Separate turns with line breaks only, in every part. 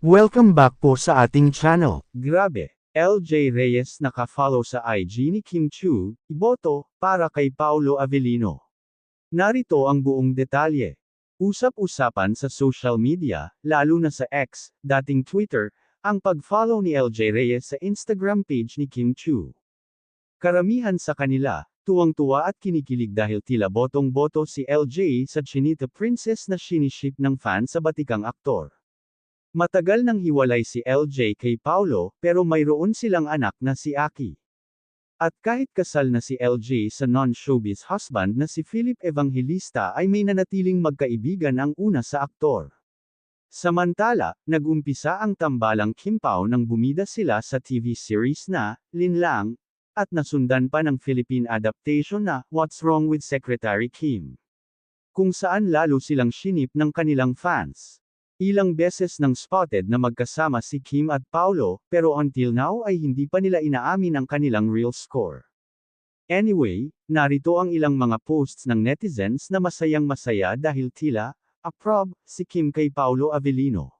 Welcome back po sa ating channel.
Grabe, LJ Reyes naka-follow sa IG ni Kim Chu, iboto, para kay Paulo Avellino. Narito ang buong detalye. Usap-usapan sa social media, lalo na sa X, dating Twitter, ang pag-follow ni LJ Reyes sa Instagram page ni Kim Chu. Karamihan sa kanila, tuwang-tuwa at kinikilig dahil tila botong-boto si LJ sa Chinita Princess na siniship ng fan sa batikang aktor. Matagal nang hiwalay si LJ kay Paulo, pero mayroon silang anak na si Aki. At kahit kasal na si LJ sa non-showbiz husband na si Philip Evangelista ay may nanatiling magkaibigan ang una sa aktor. Samantala, nagumpisa ang tambalang Kim Pao nang bumida sila sa TV series na, Linlang, at nasundan pa ng Philippine adaptation na, What's Wrong with Secretary Kim. Kung saan lalo silang shinip ng kanilang fans. Ilang beses nang spotted na magkasama si Kim at Paulo, pero until now ay hindi pa nila inaamin ang kanilang real score. Anyway, narito ang ilang mga posts ng netizens na masayang masaya dahil tila, approve, si Kim kay Paulo Avellino.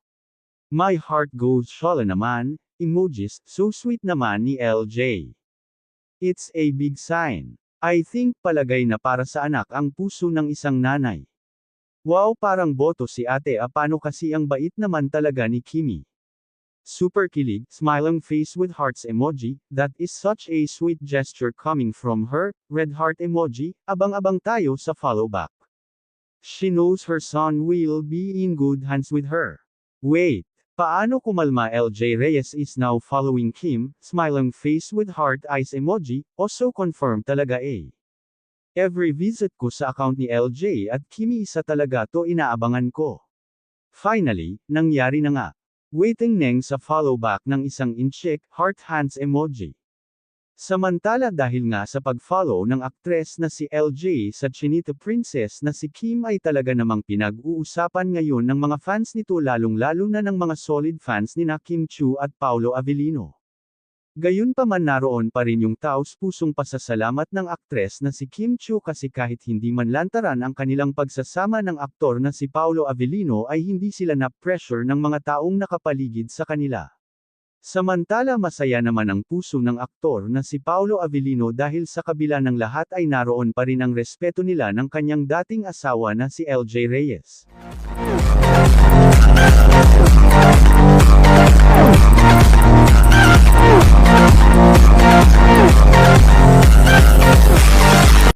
My heart goes shala naman, emojis, so sweet naman ni LJ. It's a big sign. I think palagay na para sa anak ang puso ng isang nanay. Wow parang boto si ate a paano kasi ang bait naman talaga ni Kimi. Super kilig, smiling face with hearts emoji, that is such a sweet gesture coming from her, red heart emoji, abang-abang tayo sa follow back. She knows her son will be in good hands with her. Wait, paano kumalma LJ Reyes is now following Kim, smiling face with heart eyes emoji, also confirm talaga eh. Every visit ko sa account ni LJ at Kimi isa talaga to inaabangan ko. Finally, nangyari na nga. Waiting neng sa follow back ng isang incheck, heart hands emoji. Samantala dahil nga sa pag-follow ng aktres na si LJ sa Chinita Princess na si Kim ay talaga namang pinag-uusapan ngayon ng mga fans nito lalong-lalo na ng mga solid fans ni na Kim Chu at Paulo Avellino. Gayunpaman naroon pa rin yung taos-pusong pasasalamat ng aktres na si Kim Chu kasi kahit hindi man lantaran ang kanilang pagsasama ng aktor na si Paulo Avellino ay hindi sila na-pressure ng mga taong nakapaligid sa kanila. Samantala masaya naman ang puso ng aktor na si Paulo Avellino dahil sa kabila ng lahat ay naroon pa rin ang respeto nila ng kanyang dating asawa na si LJ Reyes.